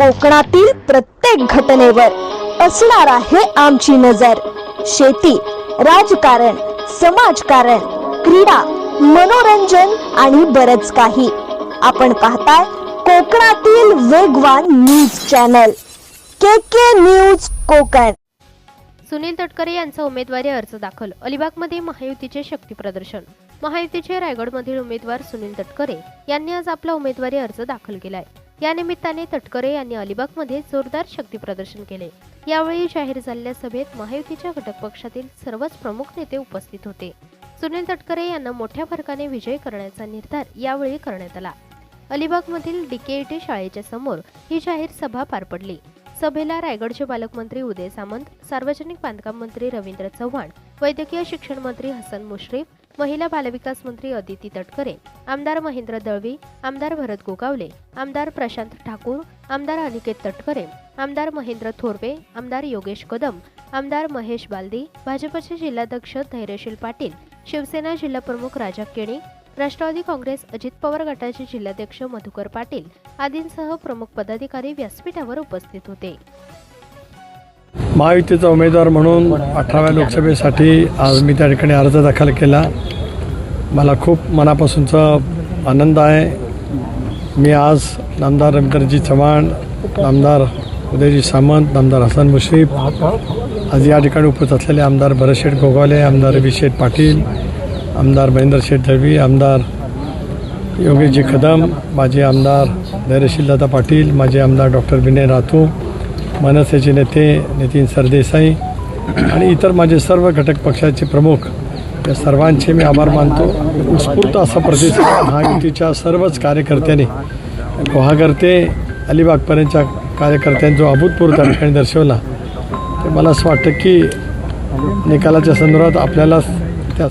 कोकणातील प्रत्येक घटनेवर असणार आहे आमची नजर. शेती राजकारण समाजकारण क्रीडा मनोरंजन आणि बरच काही. आपण पाहताय कोकणातील वेगवान news channel. K K news Kokan. Sunil Tatkare यांचा उमेदवारी अर्ज दाखल अलिबागमध्ये महायुतीचे शक्ती प्रदर्शन. महायुतीचे रायगडमधील उमेदवार सुनील तटकरे यांनी आज आपला उमेदवारी अर्ज दाखल केलाय. या निमित्ताने तटकरे यांनी अलिबागमध्ये जोरदार शक्ती प्रदर्शन केले. यावेळी जाहीर झालेल्या सभेत महायुतीच्या घटक पक्षातील सर्वच प्रमुख नेते उपस्थित होते. सुनील तटकरे यांना मोठ्या फरकाने विजय करण्याचा निर्धार यावेळी करण्यात आला. अलिबागमधील डीकेईटी शाळेच्या समोर ही जाहीर सभा पार पडली. सभेला रायगडचे पालकमंत्री उदय सामंत सार्वजनिक बांधकाम मंत्री रवींद्र चव्हाण वैद्यकीय शिक्षण मंत्री हसन मुश्रीफ महिला बालविकास मंत्री अदिती तटकरे आमदार महेंद्र दळवी आमदार भरत गोगावले आमदार प्रशांत ठाकूर आमदार अनिकेत तटकरे आमदार महेंद्र थोरवे आमदार योगेश कदम आमदार महेश बालदी भाजपचे जिल्हाध्यक्ष धैर्यशील पाटील शिवसेना जिल्हाप्रमुख राजा केणी राष्ट्रवादी काँग्रेस अजित पवार गटाचे जिल्हाध्यक्ष मधुकर पाटील आदींसह प्रमुख पदाधिकारी व्यासपीठावर उपस्थित होते. महायुतीचा उमेदवार म्हणून अठराव्या लोकसभेसाठी आज मी त्या ठिकाणी अर्ज दाखल केला. मला खूप मनापासूनचा आनंद आहे. मी आज नामदार रवींद्रजी चव्हाण नामदार उदयजी सामंत नामदार हसन मुश्रीफ आज या ठिकाणी उपस्थित असलेले आमदार भरतशेठ गोगावले आमदार रविशेठ पाटील आमदार महेंद्र शेठ दळवी आमदार योगेशजी कदम माजी आमदार धैर्यशीलदादा पाटील माजी आमदार डॉक्टर विनय राथू मनसेचे नेते नितीन सरदेसाई आणि इतर माझे सर्व घटक पक्षाचे प्रमुख या सर्वांचे मी आभार मानतो. उत्स्फूर्त असा प्रतिसाद महायुतीच्या सर्वच कार्यकर्त्यांनी गुहागर ते अलिबागपर्यंतच्या कार्यकर्त्यांनी जो अभूतपूर्व त्या ठिकाणी दर्शवला ते मला असं वाटतं की निकालाच्या संदर्भात आपल्याला